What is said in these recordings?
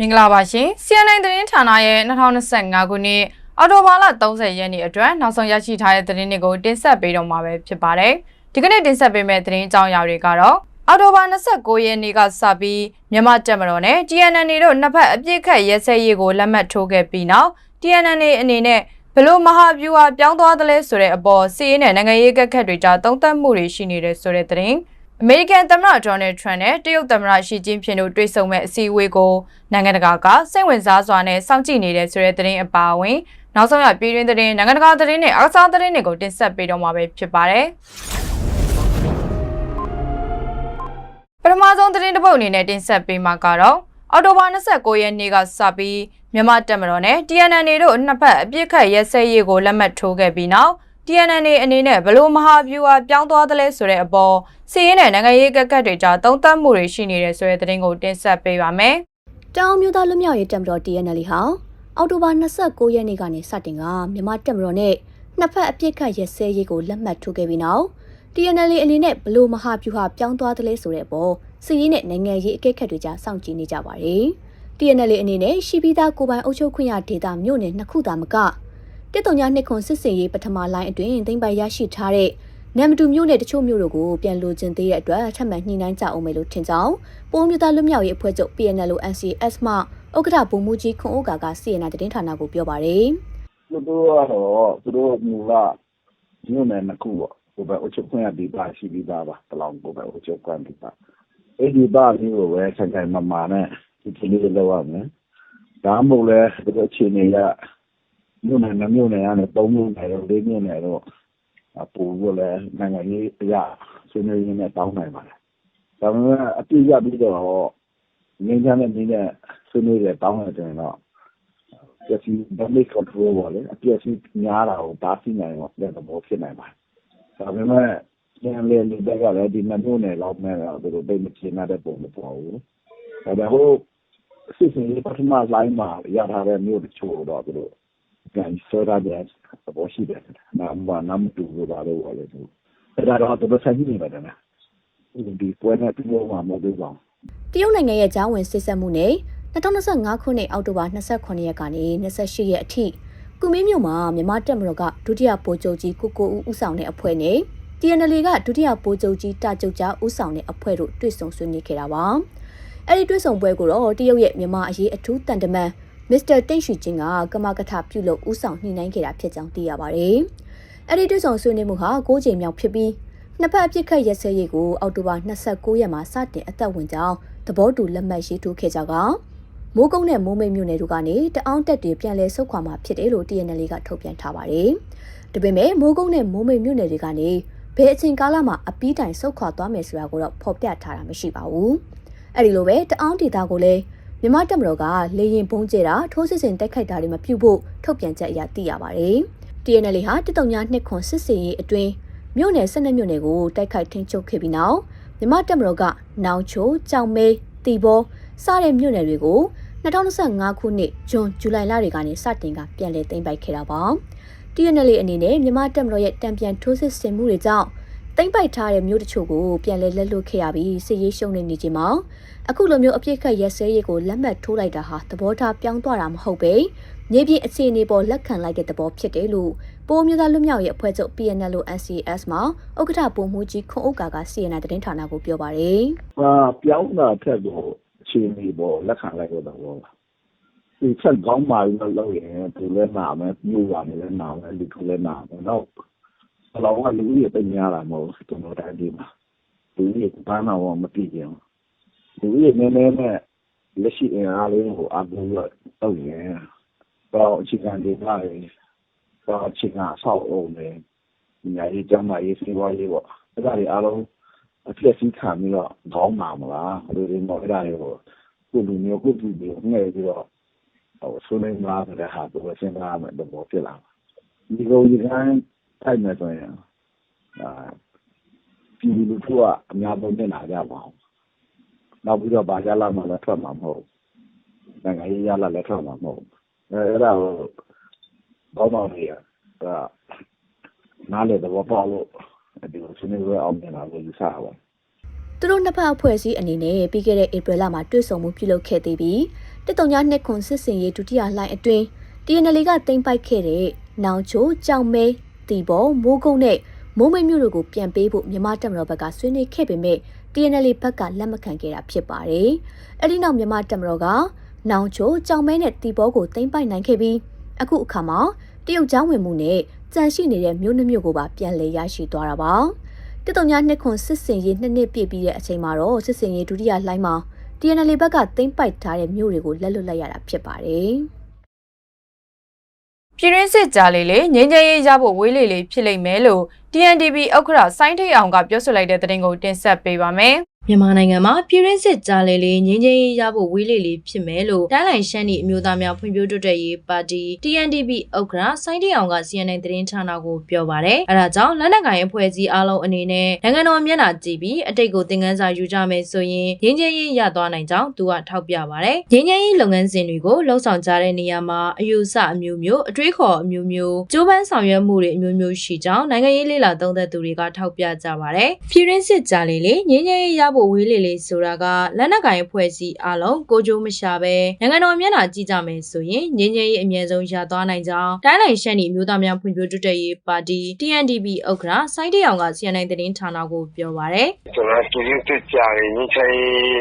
မင်္ဂလာပါရှင် CNN သတင်းဌာနရဲ့2025ခုနှစ်အော်တိုဘာလ30ရက်နေ့အတွက်နောက်ဆုံးရရှိထားတဲ့သတင်းတွေကိုတင်ဆက်ပေးတော့မှာပဲဖြစ်ပါတယ်ဒီကနေ့တင်ဆက်ပေးမယ့်သတင်းအကြောင်းအရာတွေကတော့အော်တိုဘာ29ရက်နေ့ကစပြီးမြန်မာတပ်မတော်နဲ့ TNN တို့နှစ်ဖက်အပြစ်ခတ်ရဲစဲရေးကိုလက်မှတ်ထိုးခဲ့ပြီးနောက် TNN အနေနဲ့ဘလို့မဟာဗျူဟာပြောင်းသွားသလဲဆိုတဲ့အပေါ်စီးရင်နဲ့နိုင်ငံရေးကက်ခတ်တွေကြားသုံးသပ်မှုတွေရှိနေတဲ့ဆိုတဲ့သတင်း အမေရိကန်သမ္မတဒေါ်နယ်ထရန့်နဲ့တရုတ်သမ္မတရှီကျင်းဖျင်တို့တွေ့ဆုံမဲ့အစည်းအဝေးကိုနိုင်ငံတကာကစိတ်ဝင်စားစွာနဲ့စောင့်ကြည့်နေတဲ့ဆိုတဲ့သတင်းအပါအဝင်နောက်ဆုံးရပြည်တွင်းသတင်းနိုင်ငံတကာသတင်းနဲ့အားကစားသတင်းတွေကိုတင်ဆက်ပေးတော့မှာပဲဖြစ်ပါတယ်ပထမဆုံးသတင်းတစ်ပုဒ်အနေနဲ့တင်ဆက်ပေးမှာကတော့အော်တိုဘာ29ရက်နေ့ကစပြီးမြန်မာတပ်မတော်နဲ့ TNN တို့နှစ်ဖက်အပြစ်ခတ်ရဲစဲရေးကိုလက်မှတ်ထိုးခဲ့ပြီးနောက် TNN အနေနဲ့ဘလို့မဟာဗျူဟာပြောင်းသွားသလဲဆိုတဲ့အပေါ်စီးရင်တဲ့နိုင်ငံရေးကက်ကက်တွေကြားသုံးသပ်မှုတွေရှိနေတဲ့ဆိုတဲ့သတင်းကိုတင်ဆက်ပေးပါမယ်တောင်မျိုးသားလွတ်မြောက်ရေးတပ်မတော် TNL ဟာအောက်တိုဘာ29ရက်နေ့ကနေစတင်ကမြန်မာတပ်မတော်နဲ့နှစ်ဖက်အပြစ်ခတ်ရဲစဲရေးကိုလက်မှတ်ထိုးခဲ့ပြီးနောက် TNL အနေနဲ့ဘလို့မဟာဗျူဟာပြောင်းသွားသလဲဆိုတဲ့အပေါ်စီးရင်တဲ့နိုင်ငံရေးအကဲခတ်တွေကြားစောင့်ကြည့်နေကြပါတယ်။ TNL အနေနဲ့ရှိပြီးသားကိုပိုင်အုပ်ချုပ်ခွင့်ရဒေသမြို့နယ်နှစ်ခုသာမက တစ်တုံညာနှစ်ခွန်စစ်စင်ရေးပထမလိုင်းအတွင်းသိမ့်ပိုင်ရရှိထားတဲ့နမ်မတူမျိုးနဲ့တချို့မျိုးတို့ကိုပြန်လိုချင်သေးတဲ့အတွက်ထပ်မံညှိနှိုင်းကြအောင်မယ်လို့ထင်ကြောင်းပိုးမျိုးသားလွတ်မြောက်ရေးအဖွဲ့ချုပ် PNL NCS မှဥက္ကဋ္ဌဗိုလ်မှူးကြီးခွန်အိုကာက CNN သတင်းဌာနကိုပြောပါတယ်သူတို့ကတော့သူတို့မူကမြို့နယ်နှစ်ခုပေါ့ကိုယ်ပဲအချုပ်ခွင့်ရဒီပါရှိပြီးသားပါတလောင်ကိုယ်ပဲအချုပ်ခွင့်ဒီပါအဲ့ဒီပါမျိုးကိုပဲဆိုင်ဆိုင်မမာနဲ့ဒီကလေးလောက်ရမယ်ဒါမှမဟုတ်လဲဒီလိုအခြေအနေက မြို့နယ်နှစ်မြို့နယ်ကနေသုံးမြို့နယ်တော့လေးမြို့နယ်တော့အပူကလည်း နိုင်ငံရေးအရာဆွေးနွေးရင်းနဲ့ တောင်းနိုင်ပါတယ် ဒါပေမဲ့ အပြည့်ရပြီးတော့ငင်းချမ်းတဲ့နည်းနဲ့ ဆွေးနွေးရတောင်းရတဲ့တော့ပျက်စီး damage control ပေါ့လေ အပျက်စီးများတာကို တားဆီးနိုင်တော့တဲ့သဘော ဖြစ်နိုင်ပါတယ် ဒါပေမဲ့ပြန်လေလူတွေကလည်း ဒီနှစ်မျိုးနဲ့လောက်မဲ့တော့ သူတို့တိတ်မချင်တဲ့ပုံ မပေါ်ဘူး ဒါပေမဲ့ ဟို စစ်စင်ရေး ပထမ line မှာ ရထားတဲ့မျိုးတချို့တော့ သူတို့ ကန်ဆောရတဲ့သဘောရှိတယ်နာမနာမတူဘူးပါလို့ပြောလေသူအဲ့ဒါတော့သူတို့ဆိုင်နေပါတယ်နော်ဒီပွဲနဲ့ပြောမှာမဟုတ်ဘူးပေါ့။တရုတ်နိုင်ငံရဲ့ဂျားဝင်စစ်ဆက်မှုနဲ့2025ခုနှစ်အောက်တိုဘာ29ရက်ကနေ28ရက်အထိကုမင်းမြို့မှာမြန်မာတပ်မတော်ကဒုတိယဗိုလ်ချုပ်ကြီးကိုကိုဦးဦးဆောင်တဲ့အဖွဲ့နဲ့ TNL ကဒုတိယဗိုလ်ချုပ်ကြီးတာကျုပ်ကြားဦးဆောင်တဲ့အဖွဲ့တို့တွေ့ဆုံဆွေးနွေးခဲ့တာပါ။အဲ့ဒီတွေ့ဆုံပွဲကိုတော့တရုတ်ရဲ့မြန်မာအရေးအထူးတန်တမန် မစ္စတာတိန့်ရွှေချင်းကကမကထပြုလုပ်ဦးဆောင်ညှိနှိုင်းခဲ့တာဖြစ်ကြောင်းသိရပါတယ်။အဲ့ဒီတွေ့ဆုံဆွေးနွေးမှုဟာ၉ချိန်မြောက်ဖြစ်ပြီးနှစ်ဖက်အပြစ်ခတ်ရက်စဲရေးကိုအောက်တိုဘာ29ရက်မှာစတင်အသက်ဝင်ကြောင်းသဘောတူလက်မှတ်ရေးထိုးခဲ့ကြကမိုးကုတ်နဲ့မိုးမိတ်မြို့နယ်တို့ကနေတအောင်းတက်တွေပြန်လဲဆုတ်ခွာမှာဖြစ်တယ်လို့ TNL ကထုတ်ပြန်ထားပါတယ်။ဒါပေမဲ့မိုးကုတ်နဲ့မိုးမိတ်မြို့နယ်တွေကနေဘယ်အချိန်ကာလမှာအပီးတိုင်ဆုတ်ခွာသွားမယ်ဆိုတာကိုတော့ဖော်ပြထားတာမရှိပါဘူး။အဲဒီလိုပဲတအောင်းဒေတာကိုလည်း မြမတက်မတော်ကလေရင်ဘုံကျဲတာထိုးစစ်စင်တက်ခိုက်တာတွေမပြုတ်ဖို့ထုတ်ပြန်ချက်အရသိရပါတယ်။ TNL ဟာတတုံညာနှစ်ခွန်စစ်စင်ရေးအတွင်းမြို့နယ်12မြို့နယ်ကိုတိုက်ခိုက်ထိန်းချုပ်ခဲ့ပြီးနောက်မြမတက်မတော်ကနောင်ချိုကြောင်မဲတီဘောစတဲ့မြို့နယ်တွေကို2025ခုနှစ်ဇွန်ဇူလိုင်လတွေကနေစတင်ကပြန်လည်သိမ်းပိုက်ခဲ့တာပါ။ TNL အနေနဲ့မြမတက်မတော်ရဲ့တံပြန်ထိုးစစ်ဆင်မှုတွေကြောင့် သိမ်းပိုက်ထားတဲ့မြို့တချို့ကိုပြန်လည်လက်လွတ်ခဲ့ရပြီးစစ်ရေးရှုံးနေနေချိန်မှာအခုလိုမျိုးအပြစ်ခတ်ရက်စဲရေးကိုလက်မှတ်ထိုးလိုက်တာဟာသဘောထားပြောင်းသွားတာမဟုတ်ပဲမြေပြင်အခြေအနေပေါ်လက်ခံလိုက်တဲ့သဘောဖြစ်တယ်လို့ပိုးမျိုးသားလွတ်မြောက်ရေးအဖွဲ့ချုပ် PNL လို့ NCS မှာဥက္ကဋ္ဌပုံမှုကြီးခွန်ဥက္ကာက CNN သတင်းဌာနကိုပြောပါတယ်အာပြောင်းတာထက်ကိုအခြေအနေပေါ်လက်ခံလိုက်တော့တော့ဒီချက်ကောင်းမှလို့လို့ရင်သူလည်းနာမယ်မြို့ပါလည်းနာမယ်လူကလည်းနာမယ်တော့ ဘလောကလူကြီးပြင်များလာမဟုတ်ကျွန်တော်တိုင်းဒီမှာလူကြီးကဘာမှမမသိကြဘူးလူကြီးနည်းနည်းနဲ့လက်ရှိအင်အားလေးကိုအကူရတော့ရင်တော့အခြေခံဒေသတွေတော့အခြေခံဆောက်အောင်လေညာရေးကျမ်းမာရေးစီးပွားရေးပေါ့အဲ့ဒါတွေအားလုံးအဖြစ်စီးခံပြီးတော့ခေါင်းနာမလားဘယ်လိုလဲတော့အဲ့ဒါတွေကိုကိုလူမျိုးကိုပြည်ပြီးငဲ့ပြီးတော့ဟိုဆွေးနွေးမှာဆိုတဲ့ဟာကိုစဉ်းစားမယ်တော့ဖြစ်လာဒီလိုဒီကန်း ထိုက်မယ်ဆိုရင်အာပြည်လူထုကအများဆုံးတင်လာကြပါအောင်နောက်ပြီးတော့ဗာကြလာမှလည်းထွက်မှာမဟုတ်နိုင်ငံရေးရလာလည်းထွက်မှာမဟုတ်အဲအဲ့ဒါကိုဘောမောင်ကြီးကနားလေတော့ပေါ့လို့ဒီလိုဆွေးနွေးရအောင်ပြန်လာလို့ယူဆပါသူတို့နှစ်ဖက်အဖွဲ့အစည်းအနေနဲ့ပြီးခဲ့တဲ့ဧပြီလမှာတွေ့ဆုံမှုပြုလုပ်ခဲ့သေးပြီးတစ်တုံညာနှစ်ခွန်စစ်စင်ရေးဒုတိယလှိုင်းအတွင်း TNL ကတင်ပိုက်ခဲ့တဲ့နောင်ချိုကြောင်မဲ တီဘောမိုးကုတ်နဲ့မိုးမိတ်မြို့တို့ကိုပြန်ပေးဖို့မြန်မာတပ်မတော်ဘက်ကဆွေးနွေးခဲ့ပေမဲ့ TNL ဘက်ကလက်မခံခဲ့တာဖြစ်ပါတယ်။အဲဒီနောက်မြန်မာတပ်မတော်ကနောင်ချိုကြောင်မဲနဲ့တီဘောကိုတင်ပိုက်နိုင်ခဲ့ပြီးအခုအခါမှာတရုတ်ကျောင်းဝင်မှုနဲ့ကြန့်ရှိနေတဲ့မြို့နှမျိုးကိုပါပြန်လည်ရရှိသွားတာပါ။တစ်တုံညာနှစ်ခွန်စစ်စင်ရေးနှစ်နှစ်ပြည့်ပြီးတဲ့အချိန်မှာတော့စစ်စင်ရေးဒုတိယလှိုင်းမှာ TNL ဘက်ကတင်ပိုက်ထားတဲ့မြို့တွေကိုလက်လွတ်လိုက်ရတာဖြစ်ပါတယ်။ ပြည်ရင်းစစ်ကြားလေးလေငင်းငယ်ရေးရဖို့ဝေးလေလေဖြစ်လိမ့်မယ်လို့ TNDB ဥက္ကရာစိုင်းထိတ်အောင်ကပြောဆိုလိုက်တဲ့သတင်းကိုတင်ဆက်ပေးပါမယ်။ မြန်မာနိုင်ငံမှာပြည်ရင်းစစ်ကြားလေလေငင်းချင်းရေးရဖို့ဝေးလေလေဖြစ်မယ်လို့တိုင်းလိုင်ရှမ်းပြည်အမျိုးသားများဖွံ့ဖြိုးတိုးတက်ရေးပါတီ TNDP ဥက္ကရာစိုင်းတီအောင်က CNN သတင်းဌာနကိုပြောပါတယ်။အဲဒါကြောင့်လက်နက်ကိုင်အဖွဲ့အစည်းအားလုံးအနေနဲ့နိုင်ငံတော်မျက်နှာကြည့်ပြီးအတိတ်ကိုသင်ခန်းစာယူကြမယ်ဆိုရင်ငင်းချင်းရေးရသွားနိုင်ကြောင်းသူကထောက်ပြပါတယ်။ငင်းချင်းရေးလုပ်ငန်းစဉ်တွေကိုလှုပ်ဆောင်ကြတဲ့နေရာမှာအယူဆအမျိုးမျိုးအတွေးခေါ်အမျိုးမျိုးကြိုးပမ်းဆောင်ရွက်မှုတွေအမျိုးမျိုးရှိကြောင်းနိုင်ငံရေးလေလာသုံးသက်သူတွေကထောက်ပြကြပါတယ်။ပြည်ရင်းစစ်ကြားလေလေငင်းချင်းရေးရဖို့ဝေးလေလေဆိုတာကလက်နက်ကိုင်အဖွဲ့အစည်းအားလုံးကိုကြိုးမရှာပဲနိုင်ငံတော်မျက်နှာကြည့်ကြမယ်ဆိုရင်ငင်းချင်းရေးအမြဲဆုံးရသွားနိုင်ကြောင်းတိုင်းလိုင်ရှမ်းပြည်မျိုးသားများဖွံ့ဖြိုးတိုးတက်ရေးပါတီ TNDP ဥက္ကရာစိုင်းတအောင်က CNN သတင်းဌာနကိုပြောပါရယ်ကျွန်တော်ပြည်ရင်းစစ်ကြရင်ညချိုင်း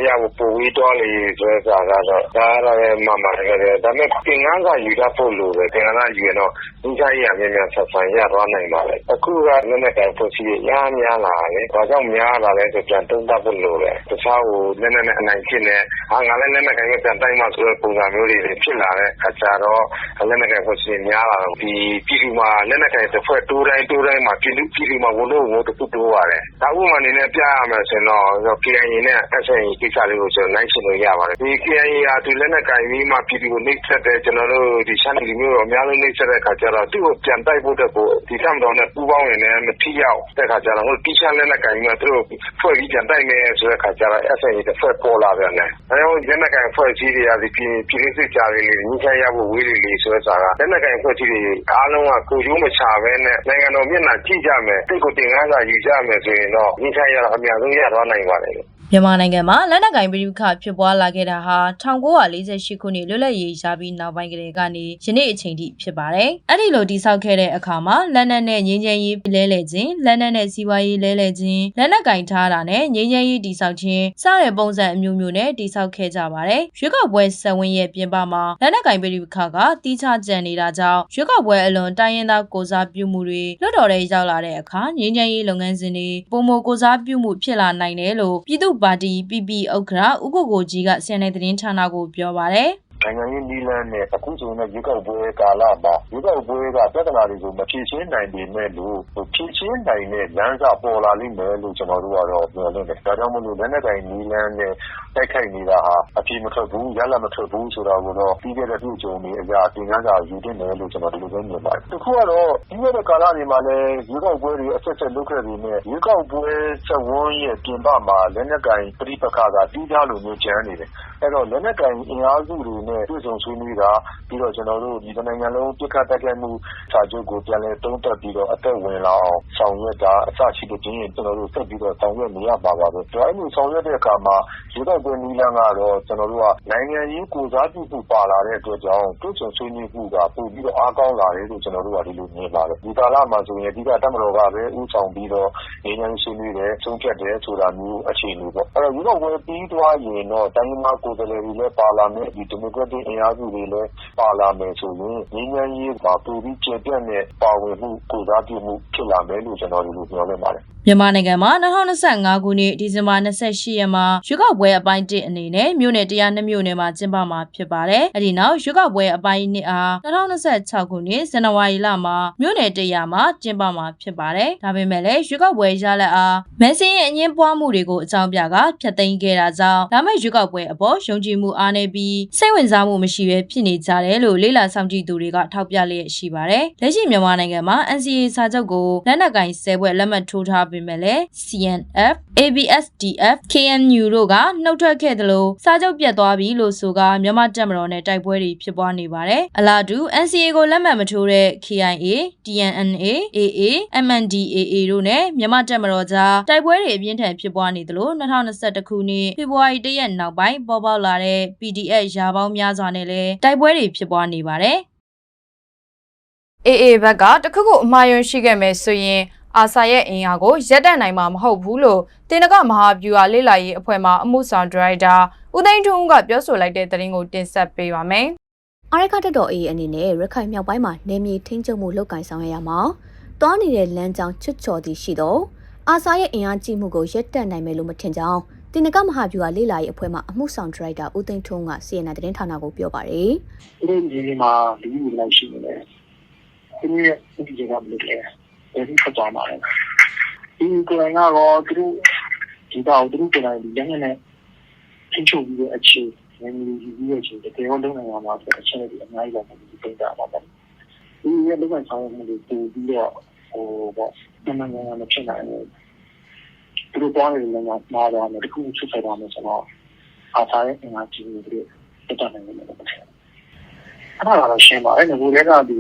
ရဖို့ပိုဝေးတော့လေဆိုတဲ့စာကတော့ဒါကတော့လည်းမှန်ပါတယ်ဒါပေမဲ့သင်္ကန်းကယူတတ်ဖို့လိုတယ်သင်္ကန်းကယူရင်တော့ညချိုင်းရမြန်မြန်ဆက်ဆံရသွားနိုင်ပါလေအခုကလည်းနဲ့တိုင်ဖို့ရှိရများများလာတယ်ဘာကြောင့်များလာလဲဆိုပြန်တုံးတတ်ဖို့လိုတယ်တခြားကိုလည်းနဲ့နဲ့အနိုင်ဖြစ်နေဟာငါလည်းလည်းနဲ့ကိုင်ပြန်တိုင်းမှဆိုတဲ့ ပုံစံမျိုးတွေ ဖြစ်လာတဲ့အခါကျတော့လည်းနဲ့ကိုင်ဖို့ရှိများလာတော့ဒီပြည်သူမှာလည်းနဲ့ကိုင်တစ်ဖွဲ့ တိုးတိုင်းတိုးတိုင်းမှာ ပြည်သူပြည်သူမှာ ဝန်လို့ဝန်တစ်ခုတိုးပါတယ် ဒါ ဥပမာအနေနဲ့ ပြရမယ်ဆိုတော့ KIA နဲ့ SNA ကိစ္စလေးကိုကျွန်တော်နိုင်ရှင်းလို့ရပါတယ် ဒီ KIA ဟာဒီလက်နက်ကင်ပြီးမှ ပြည်သူကို နှိပ်စက်တဲ့ကျွန်တော်တို့ဒီရှမ်းပြည်မျိုးအများဆုံး နှိပ်စက်တဲ့အခါကျတော့ သူ့ကို ပြန်တိုက်ဖို့တက်ကိုဒီကံတော်နဲ့ ပူးပေါင်းရင်လည်း မထိရောက်တဲ့အခါကျတော့ဟိုတိချမ်းလက်နက်ကင်ပြီးမှ သူတို့ ဖွဲ့ပြီး ပြန်တိုက်မယ်ဆိုတဲ့အခါကျတော့ SNA တစ်ဖွဲ့ပေါ်လာပြန်တယ်အဲတော့လက်နက်ကင်ဖွဲ့စည်းတွေကဒီပြည်ပြည်လေးစစ်ကြလေးလေးညှိချရဖို့ ဝေးလေးလေးဆိုတဲ့စာက လက်နက်ကင်ဖွဲ့စည်းတွေ အားလုံးက ကိုကျိုးမချပဲနဲ့ နိုင်ငံတော်မျက်နှာကြည့်ကြမယ်တိတ်ကိုတင်ကားစာယူကြမယ်ဆိုရင်တော့ညှိချရတော့ အများဆုံးရသွားနိုင်ပါတယ် မြန်မာနိုင်ငံမှာလက်နက်ကိုင်ပြည်ပခဖြစ်ပွားလာခဲ့တာဟာ1948ခုနှစ်လွတ်လပ်ရေးရပြီးနောက်ပိုင်းကတည်းကနေယနေ့အချိန်ထိဖြစ်ပါတယ်။အဲ့ဒီလိုတိဆောက်ခဲ့တဲ့အခါမှာလက်နက်နဲ့ငင်းချမ်းရေးလဲလှယ်ခြင်းလက်နက်နဲ့စီးပွားရေးလဲလှယ်ခြင်းလက်နက်ကင်ထားတာနဲ့ငင်းချမ်းရေးတိဆောက်ခြင်းစတဲ့ပုံစံအမျိုးမျိုးနဲ့တိဆောက်ခဲ့ကြပါတယ်။ရွေးကောက်ပွဲဆက်ဝင်ရဲ့ပြင်ပမှာလက်နက်ကိုင်ပြည်ပခကတီးခြားကြံနေတာကြောင့်ရွေးကောက်ပွဲအလွန်တိုင်းရင်းသားကိုစားပြုမှုတွေလွတ်တော်တဲ့ရောက်လာတဲ့အခါငင်းချမ်းရေးလုပ်ငန်းစဉ်တွေပုံမကိုစားပြုမှုဖြစ်လာနိုင်တယ်လို့ပြည်သူ့ပါတီ PP ဥက္ကရာဥက္ကိုကိုကြီးက CNN သတင်းဌာနကို ပြောပါတယ် နိုင်ငံရေးနီလန်းနဲ့ အခုဆိုရင် ရွေးကောက်ပွဲကာလမှာ ရွေးကောက်ပွဲက ပြဿနာတွေကို မဖြေရှင်းနိုင်ပေမဲ့လို့ ဖြေရှင်းနိုင်တဲ့လမ်းစာပေါ်လာလိမ့်မယ်လို့ ကျွန်တော်တို့ကတော့ပြောနေတယ်။ဒါကြောင့်မလို့ လက်နက်ကိုင်နီလန်းနဲ့ တိုက်ခိုက်နေတာဟာအပြေမထွက်ဘူး ရလမထွက်ဘူးဆိုတာကိုတော့ ပြီးခဲ့တဲ့ပြည်ကြုံတွေအရာသင်ခန်းစာယူတင်တယ်လို့ ကျွန်တော် ဒီလိုပဲမြင်ပါတယ်။တခုကတော့ ပြီးခဲ့တဲ့ကာလတွေမှာလည်း ရွေးကောက်ပွဲတွေ အဆက်ဆက်လုပ်ခဲ့ပြီးနဲ့ရွေးကောက်ပွဲချက်ဝန်းရဲ့ ပြင်ပမှာ လက်နက်ကိုင်ပြိပခါကတီးသားလိုမျိုး ကျန်းနေတယ်။အဲ့တော့ လက်နက်ကိုင်အင်အားစုတွေနဲ့ တွေ့ဆုံဆွေးနွေးတာ ပြီးတော့ကျွန်တော်တို့ဒီနိုင်ငံလုံးပြစ်ခတ်တက်ခဲ့မှု စာချုပ်ကို ပြန်လည်သုံးသပ်ပြီးတော့ အသက်ဝင်လာအောင် ဆောင်ရွက်တာ အစရှိတဲ့ချင်းကျွန်တော်တို့ ဆက်ပြီးတော့ ဆောင်ရွက်နေရပါပါပဲ။ဒါအဲ့လို ဆောင်ရွက်တဲ့အခါမှာ ရွေးကောက်ပွဲနီလန်းကတော့ကျွန်တော်တို့ကနိုင်ငံရေးကိုစားပြုမှု ပါလာတဲ့အတွက်ကြောင့် တွေ့ဆုံဆွေးနွေးမှုက ပို့ပြီးတော့ အားကောင်းလာတယ်လို့ ကျွန်တော်တို့က ဒီလိုမြင်ပါတယ်။ဒီကာလမှာဆိုရင် အဓိကတမတော်ကပဲဥဆောင်ပြီးတော့ငင်းငင်းဆွေးနွေးတယ် ဆုံးဖြတ်တယ်ဆိုတာမျိုး အခြေအနေပေါ့။အဲ့တော့ ရွေးကောက်ပွဲ ပြီးသွားရင်တော့ တိုင်းမှာကိုယ်စားလှယ်တွေလည်း ပါလာမယ်ဒီဒီမိုကရက်တစ် အင်အားစုတွေလည်း ပါလာမယ်ဆိုရင်ငင်းငင်းရေးပါပိုပြီးကျေပြတ်တဲ့ ပါဝင်မှု ကိုစားပြုမှု ဖြစ်လာမယ်လို့ ကျွန်တော် ဒီလိုပြောနေပါတယ် မြန်မာနိုင်ငံမှာ2025ခုနှစ် ဒီဇင်ဘာ28ရက်မှာ ရွေးကောက်ပွဲအပိုင်း1အနေနဲ့ မြို့နယ်တရား2မြို့နယ်မှာ ကျင်းပမှာဖြစ်ပါတယ်။အဲဒီနောက် ရွေးကောက်ပွဲအပိုင်း2အား2026ခုနှစ် ဇန်နဝါရီလမှာ မြို့နယ်တရားမှာ ကျင်းပမှာဖြစ်ပါတယ်။ဒါပေမဲ့လည်း ရွေးကောက်ပွဲရလဒ်အား မဲစင်းရဲ့အငင်းပွားမှုတွေကို အကြောင်းပြကဖျက်သိမ်းခဲ့တာကြောင့် လာမယ့်ရွေးကောက်ပွဲအပေါ်ယုံကြည်မှုအားနည်းပြီးစိတ်ဝင်စားမှုမရှိဘဲဖြစ်နေကြတယ်လို့လေ့လာဆောင်ကြည့်သူတွေကထောက်ပြလျက်ရှိပါတယ်။လက်ရှိမြန်မာနိုင်ငံမှာ NCA စာချုပ်ကိုလက်နက်ကင်10ဘွဲ့လက်မှတ်ထိုးထားပေမဲ့လည်း CNF, ABSDF, KNU တို့ကနှုတ်ထွက်ခဲ့တယ်လို့စာချုပ်ပြတ်သွားပြီလို့ဆိုကမြန်မာတပ်မတော်နဲ့တိုက်ပွဲတွေဖြစ်ပွားနေပါတယ်။အလားတူ NCA ကိုလက်မှတ်မထိုးတဲ့ KIA, TNNA, AA, MNDAA တို့နဲ့မြန်မာတပ်မတော်ကြားတိုက်ပွဲတွေအပြင်းထန်ဖြစ်ပွားနေတယ်လို့2021ခုနှစ်ဖေဖော်ဝါရီလရက်နောက်ပိုင်းပေါ်ပေါက်လာတဲ့ PDF ရာပေါင်းများစွာနဲ့လည်းတိုက်ပွဲတွေဖြစ်ပွားနေပါတယ်။ AA ဘက်ကတခုခုအမှားယွင်းရှိခဲ့မယ်ဆိုရင်အာဆာရဲ့အင်အားကိုရပ်တန့်နိုင်မှာမဟုတ်ဘူးလို့တင်နကမဟာဗျူဟာလေ့လာရေးအဖွဲ့မှအမှုဆောင်ဒါရိုက်တာဦးသိန်းထွန်းဦးကပြောဆိုလိုက်တဲ့သတင်းကိုတင်ဆက်ပေးပါမယ်။အာရခတက်တော် AA အနေနဲ့ရခိုင်မြောက်ပိုင်းမှာနေမြေထိန်းချုပ်မှုလုပ်ကင်ဆောင်ရရမှာတွားနေတဲ့လမ်းကြောင်းချွတ်ချော်သည်ရှိတော့အာဆာရဲ့အင်အားကြီးမှုကိုရပ်တန့်နိုင်မယ်လို့မထင်ကြောင်း တင်နကမဟာဗျူဟာလေ့လာရေးအဖွဲ့မှအမှုဆောင်ဒါရိုက်တာဦးသိန်းထွန်းက CNN သတင်းဌာနကိုပြောပါတယ်။သူတို့ညီညီမှာလူကြီးတွေလောက်ရှိနေတယ်။သူတို့ရဲ့အကြည့်ကဘယ်လိုလဲ။ဘယ်လိုထွက်သွားမှာလဲ။ဒီကိုယ်ကတော့သူတို့ဒီတော့သူတို့ကလည်းဒီလက်နဲ့ထိချုပ်ပြီးတဲ့အချိန်ငယ်ငယ်ကြီးကြီးရဲ့အချိန်တကယ်တော့လုံးနိုင်မှာဆိုတဲ့အချိန်တွေအများကြီးလောက်ပြီးပြင်တာပါပဲ။ဒီရဲ့လောကဆောင်မှုတွေတူပြီးတော့ဟိုပေါ့နည်းနည်းနည်းမဖြစ်နိုင်ဘူး။ သူတို့သွားနေတဲ့လမ်းကမှားတော့တယ်တခုချက်ဆက်သွားမယ်ဆိုတော့အားထားတဲ့အင်အားကြီးတွေတက်တာနိုင်တယ်လို့ပြောတယ်အဲ့ဒါတော့ရှင်းပါတယ်ငကိုတွေကဒီ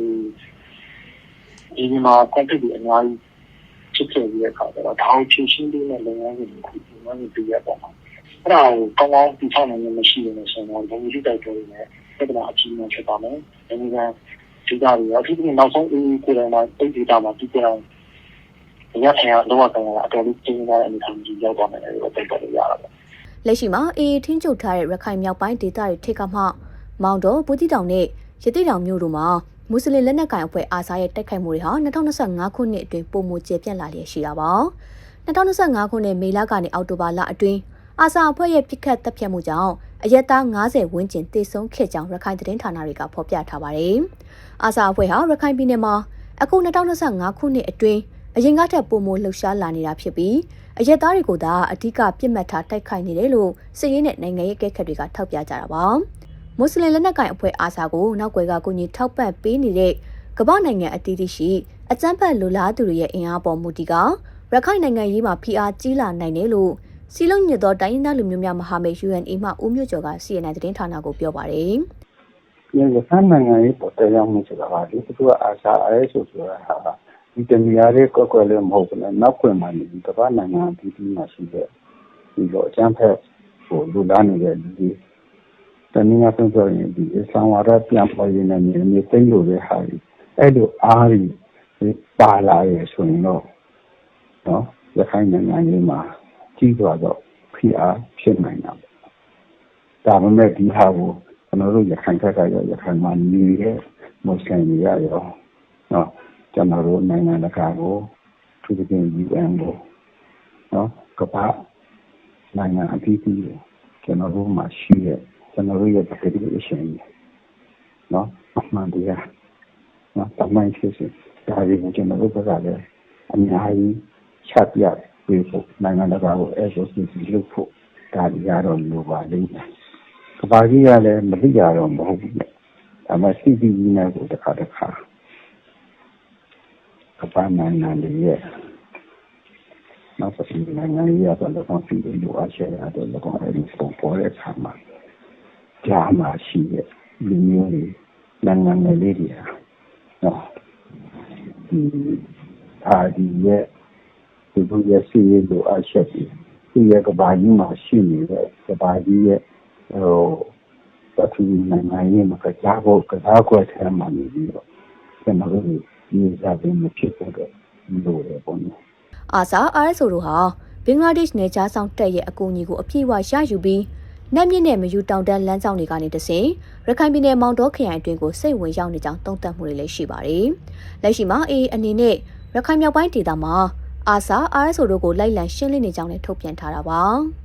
ဒီဒီမှာ contact တွေအများကြီးဖြစ်ခဲ့ပြီးတဲ့အခါကျတော့ဒါကိုဖြည့်ရှင်းပေးတဲ့လုပ်ငန်းတွေကိုဒီမှာနေပြရတော့မှာအဲ့ဒါကိုကောင်းကောင်းတည်ဆောက်နိုင်လို့မရှိဘူးဆိုတော့ဒီလိုတိုက်တွန်းနေတယ်ပြဿနာအကြီးအကျယ်ဖြစ်ပါမယ်ဒီကဒီကရီအထူးသဖြင့်နောက်ဆုံးအေးကိုယ်တိုင်မှာတိတ်ဒေတာမှာဒီကံ ရထိုင်ရတော့ကန်ရအတော်လေးကျင်းနေတဲ့အနေအထားကြီးရောက်သွားတယ်လို့ပြောပြလို့ရတာပေါ့လက်ရှိမှာအေအေထင်းချုပ်ထားတဲ့ရခိုင်မြောက်ပိုင်းဒေသတွေထိပ်ကမှမောင်တော်ဘူးတိတောင်နဲ့ရတိတောင်မြို့တို့မှာမွတ်စလင်လက်နက်ကိုင်အဖွဲ့အာဆာရဲ့တိုက်ခိုက်မှုတွေဟာ2025ခုနှစ်အတွင်းပုံမကျေပြန့်လာလျက်ရှိတာပါ2025ခုနှစ်မေလကနေအောက်တိုဘာလအတွင်းအာဆာအဖွဲ့ရဲ့ပြစ်ခတ်တပ်ဖြတ်မှုကြောင့်အရက်သား90ဝန်းကျင်တေဆုံးခဲ့ကြောင်းရခိုင်သတင်းဌာနတွေကဖော်ပြထားပါတယ်အာဆာအဖွဲ့ဟာရခိုင်ပြည်နယ်မှာအခု2025ခုနှစ်အတွင်း အရင်ကထက်ပုံမလှုပ်ရှားလာနေတာဖြစ်ပြီးအရက်သားတွေကိုသာအဓိကပြစ်မှတ်ထားတိုက်ခိုက်နေတယ်လို့စစ်ရေးနဲ့နိုင်ငံရေးကဲခတ်တွေကထောက်ပြကြတာပါမွတ်စလင်လက်နက်ကိုင်အဖွဲ့အာဆာကိုနောက်ွယ်ကကူညီထောက်ပံ့ပေးနေတဲ့ကမ္ဘာနိုင်ငံအသီးသီးရှိအကြမ်းဖက်လူလားသူတွေရဲ့အင်အားပေါ်မူတည်ကရခိုင်နိုင်ငံရေးမှာဖိအားကြီးလာနိုင်တယ်လို့စီလုံးညစ်သောတိုင်းရင်းသားလူမျိုးများမဟာမိတ် UNA မှဦးမြို့ကျော်က CNN သတင်းဌာနကိုပြောပါတယ်ဒီရခိုင်နိုင်ငံရေးပေါ်တရားမှုဆိုတာကဒီသူကအာစာအဲဆိုဆိုတာဟာ ဒီတမီယာရဲ့ကွက်ကွက်လည်းမဟုတ်ဘူးလေနောက်ွယ်မှာနေဒီကမ္ဘာနိုင်ငံအသီးသီးမှာရှိတဲ့ဒီလိုအကျန်းဖက်ဟိုလူလားနေတဲ့လူတွေတနည်းအားဖြင့်ပြောရင်ဒီအစ္စလာမ်ဝါဒပြန်ပေါ်ရင်းနဲ့မြေမြေသိမ့်လို့တဲ့ဟာကြီးအဲ့လိုအားကြီးပါလာရဆိုရင်တော့နော်ရခိုင်နိုင်ငံရေးမှာကြီးသွားတော့ဖိအားဖြစ်နိုင်တာပေါ့ဒါပေမဲ့ဒီဟာကိုကျွန်တော်တို့ရခိုင်ဘက်ကရောရခိုင်မှာနေတဲ့မွတ်စလင်တွေရရောနော် ကျွန်တော်တို့နိုင်ငံတကာကိုသူတို့ပြင် UN ကိုနော်ကမ္ဘာနိုင်ငံအသီးသီးကိုကျွန်တော်တို့မှာရှိတဲ့ကျွန်တော်တို့ရဲ့ပြည်သူ့အရှင်ကြီးနော်အမှန်တရားနော်တမိုင်းဖြစ်စီဒါတွေကိုကျွန်တော်တို့ဘက်ကလည်းအများကြီးချက်ပြပေးဖို့နိုင်ငံတကာကို SOC လုပ်ဖို့ဒါတွေရတော့လိုပါလိမ့်မယ်ကမ္ဘာကြီးကလည်းမသိကြတော့မဟုတ်ဘူးဒါမှစီစီကြီးနဲ့ကိုတစ်ခါတစ်ခါ ကမ္ဘာနိုင်ငံတွေရဲ့နောက်ဆုံးနိုင်ငံရေးရတော့လည်းကောင်းစီလိုအပ်ချက်ရတော့လည်းကောင်းအဲဒီပုံပေါ်တဲ့အခါမှာကြားမှာရှိတဲ့လူမျိုးတွေနိုင်ငံငယ်လေးတွေဟာနော်ဒီအာဒီရဲ့ဒီဘုရားစီရဲ့လိုအပ်ချက်တွေဒီရဲ့ကဘာကြီးမှာရှိနေတဲ့ကဘာကြီးရဲ့ဟိုတတိနိုင်ငံရေးမှာကြားဖို့ကစားကွက်ထဲမှာနေပြီးတော့ကျွန်တော်တို့ ဒီစားပြီးမဖြစ်ဖို့တော့လိုတယ်ပေါ့နော်အာဆာ RSO တို့ဟာဘင်္ဂလားဒေ့ရှ်နယ်ခြားဆောင်တပ်ရဲ့အကူအညီကိုအပြည့်အဝရယူပြီးနတ်မြင့်နဲ့မယူတောင်တန်းလမ်းကြောင်းတွေကနေတဆင်ရခိုင်ပြည်နယ်မောင်တောခရိုင်အတွင်းကိုစိတ်ဝင်ရောက်နေကြောင်းသုံးသပ်မှုတွေလည်းရှိပါတယ်။လက်ရှိမှာအေးအနေနဲ့ရခိုင်မြောက်ပိုင်းဒေသမှာအာဆာ RSO တို့ကိုလိုက်လံရှင်းလင်းနေကြောင်းလည်းထုတ်ပြန်ထားတာပါ။